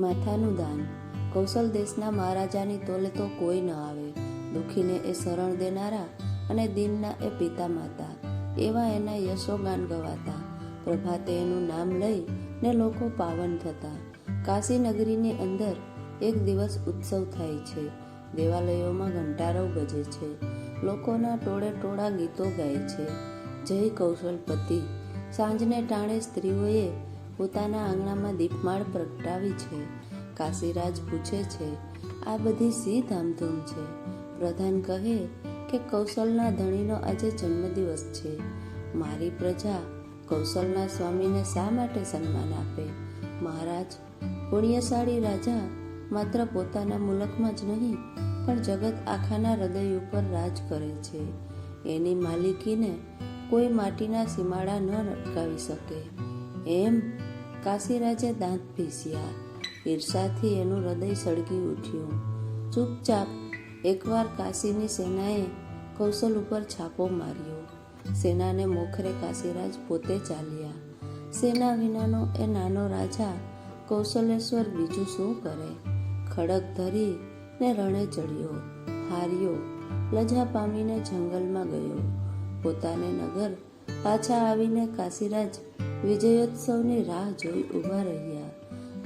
માથાનું દાન. કૌશલ દેશના મહારાજાની તોલે તો કોઈ ન આવે. દુઃખીને એ શરણ દેનારા અને દિનના એ પિતા માતા. એવા એના યશોગાન ગવાતા. પ્રભાતે એનું નામ લઈ ને લોકો પાવન થતા. કાશી નગરીની અંદર એક દિવસ ઉત્સવ થાય છે. દેવાલયોમાં ઘંટારવ ગજે છે. લોકોના ટોળે ટોળા ગીતો ગાય છે. જય કૌશલપતિ. સાંજને ટાણે સ્ત્રીઓએ પોતાના આંગણામાં દીપમાળ પ્રગટાવી છે. કાશીરાજ પૂછે છે, આ બધી સી ધામધૂમ છે? પ્રધાન કહે કે, કૌશલના ધણીનો આજે જન્મદિવસ છે. મારી પ્રજા કૌશલના સ્વામીને શા માટે સન્માન આપે? મહારાજ, પુણ્યશાળી રાજા માત્ર પોતાના મુલકમાં જ નહીં, પણ જગત આખાના હૃદય ઉપર રાજ કરે છે. એની માલિકીને કોઈ માટીના સીમાડા ન અટકાવી શકે. એમ કાશીરાજે દાંત પીસ્યા ઈર્ષાથી એનું હૃદય સળગી ઉઠ્યું. ચૂપચાપ એકવાર કાશીની સેનાએ કૌશલ ઉપર છાપો માર્યો. સેનાને મોખરે કાશીરાજ પોતે ચાલ્યા. સેના વિનાનો એ નાનો રાજા કૌશલેશ્વર બીજું શું કરે? ખડક ધરી ને રણે ચડ્યો. હાર્યો. લજા પામીને જંગલમાં ગયો. પોતાને નગર પાછા આવીને કાશીરાજ વિજયોત્સવની રાહ જોઈ ઊભા રહ્યા.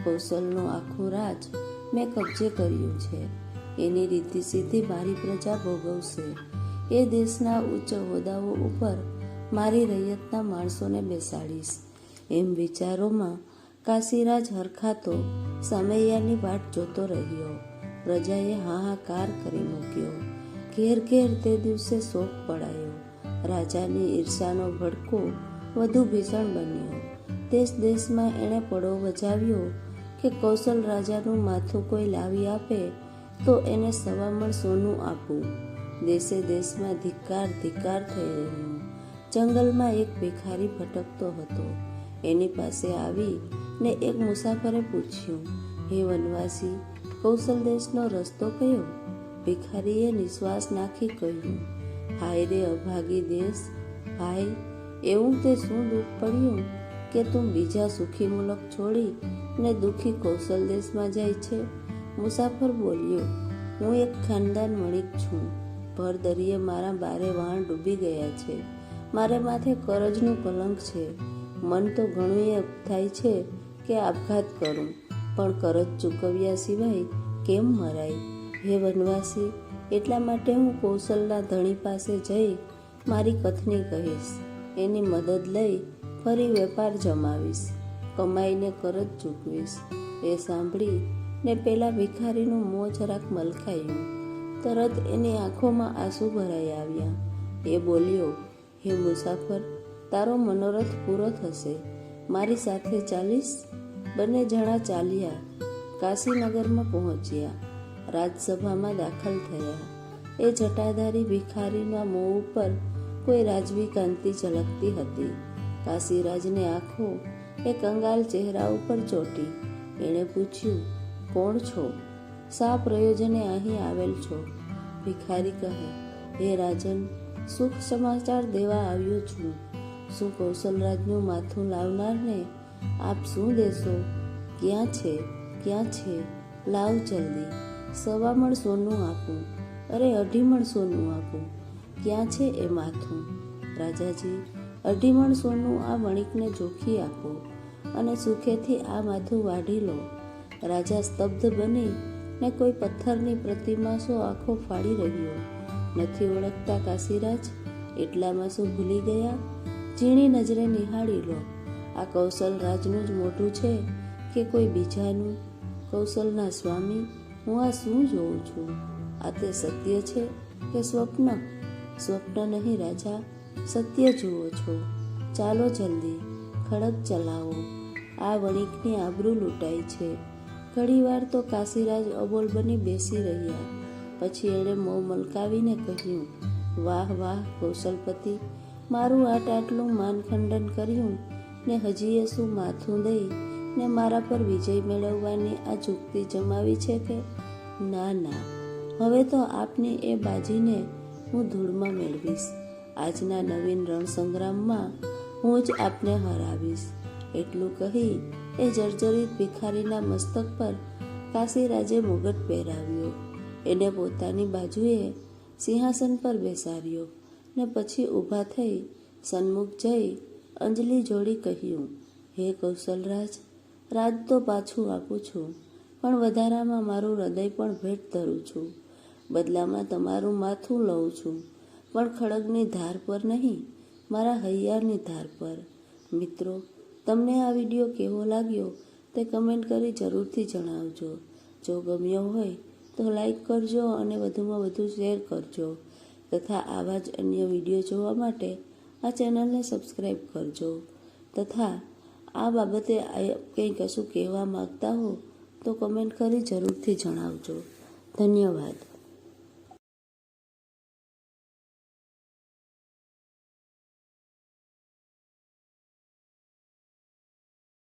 કૌશલનું આખું રાજ મેં કબજે કર્યું છે. એની રીતિ સીધી મારી પ્રજા ભોગવશે. એ દેશના ઉચ્ચ હોદ્દાઓ ઉપર મારી રૈયતના માણસોને બેસાડીશ. એમ વિચારોમાં કાશીરાજ હરખાતો સામૈયાની વાટ જોતો રહ્યો. પ્રજાએ હાહાકાર કરી મૂક્યો. ઘેર ઘેર તે દિવસે શોક પડાયો. રાજાની ઈર્ષાનો ભડકો વધુ ભીષણ બન્યો. દેશ દેશમાં એણે પડો બજાવ્યો કે કૌશલ રાજાનું માથું કોઈ લાવી આપે તો એને સવામણ સોનું આપવું દેશે દેશમાં ધિક્કાર ધિક્કાર થઈ રહ્યું. જંગલમાં એક ભિખારી ભટકતો હતો. એની પાસે આવી ને એક મુસાફરે પૂછ્યું, હે વનવાસી, કૌશલ દેશનો રસ્તો કયો? ભિખારીએ નિશ્વાસ નાખી કહ્યું હાય રે અભાગી દેશ, ભાઈ, એવું તે શું દુઃખ પડ્યું કે તું બીજા સુખી મુલક છોડી ને દુઃખી કૌશલ દેશમાં જાય છે? મુસાફર બોલ્યો, હું એક ખાનદાન વણિક છું. ભર દરિયે મારા બારે વાણ ડૂબી ગયા છે. મારે માથે કરજનું કલંક છે. મન તો ઘણું એ થાય છે કે આપઘાત કરું, પણ કરજ ચૂકવ્યા સિવાય કેમ મરાય? હે વનવાસી, એટલા માટે હું કૌશલના ધણી પાસે જઈ મારી કથની કહીશ. એની મદદ લઈ ફરી વેપાર જમાવીશ. કમાઈને કરજ ચૂકવીશ. એ સાંભળી ને પેલા ભિખારીનું મોં જરાક મલકાયું તરત એની આંખોમાં આંસુ ભરાઈ આવ્યા. એ બોલ્યો, હે મુસાફર, તારો મનોરથ પૂરો થશે. મારી સાથે ચાલીશ? બંને જણા ચાલ્યા. કાશીનગરમાં પહોંચ્યા. રાજસભામાં દાખલ થયા. એ જટાધારી ભિખારીના મોં ઉપર કોઈ રાજવી કાંતિ ઝલકતી હતી. કાશીરાજની આંખો એ કંગાલ ચહેરા ઉપર ચોટી. એણે પૂછ્યું, કોણ છો? શા પ્રયોજને અહીં આવેલ છો? ભિખારી કહે, હે રાજન, સુખ સમાચાર દેવા આવ્યો છું. શું કૌશલરાજનું માથું લાવનારને આપ શું દેશો? ક્યાં છે? ક્યાં છે? લાવ જલ્દી. સવામણ સોનું આપું, અરે અઢીમણ સોનું આપું. ક્યાં છે એ માથું? રાજાજી અઢીમણ સોનું આ વણિકને જોખી આપો અને સુખેથી આ માથું વાઢી લો. રાજા સ્તબ્ધ બની ને કોઈ પથ્થરની પ્રતિમા શું આંખો ફાડી રહ્યો. નથી ઓળખતા કાશીરાજ? એટલામાં શું ભૂલી ગયા? ઝીણી નજરે નિહાળી લો. આ કૌશલ રાજનું જ મોટું છે કે કોઈ બીજાનું? કૌશલના સ્વામી હું આ શું જોઉં છું? આ તે સત્ય છે કે સ્વપ્ન? સ્વપ્ન નહીં રાજા, સત્ય જુઓ છો. ચાલો જલ્દી, ખડક ચલાવો. આ વણિકની આબરૂ લૂંટાઈ છે. ઘણીવાર તો કાશીરાજ અબોલ બની બેસી રહ્યા. પછી એણે મોં મલકાવીને કહ્યું, વાહ વાહ, કૌશલપતિ, મારું આટ આટલું માનખંડન કર્યું ને હજી એ શું માથું દઈ? ને મારા પર વિજય મેળવવાની આ ચૂકતી જમાવી છે કે ના ના. હવે તો આપની એ બાજીને હું ધૂળમાં મેળવીશ. આજના નવીન રણસંગ્રામમાં હું જ આપને હરાવીશ. એટલું કહી એ જર્જરિત ભિખારીના મસ્તક પર કાશીરાજે મુગટ પહેરાવ્યો. એને પોતાની બાજુએ સિંહાસન પર બેસાડ્યો ને પછી ઊભા થઈ સન્મુખ જઈ અંજલિ જોડી કહ્યું, હે કૌશલરાજ રાજ તો પાછું આપું છું, પણ વધારામાં મારું હૃદય પણ ભેટ ધરું છું. બદલામાં તમારું માથું લઉં છું, પણ ખડગની ધાર પર નહીં, મારા હૈયાની ધાર પર. મિત્રો, તમને આ વીડિયો કેવો લાગ્યો તે કમેન્ટ કરી જરૂરથી જણાવજો. જો ગમ્યો હોય તો લાઈક કરજો અને વધુમાં વધુ શેર કરજો, તથા આવા જ અન્ય વીડિયો જોવા માટે આ ચેનલને સબસ્ક્રાઈબ કરજો, તથા આ બાબતે કંઈ કશું કહેવા માગતા હો તો કમેન્ટ કરી જરૂરથી જણાવજો. ધન્યવાદ.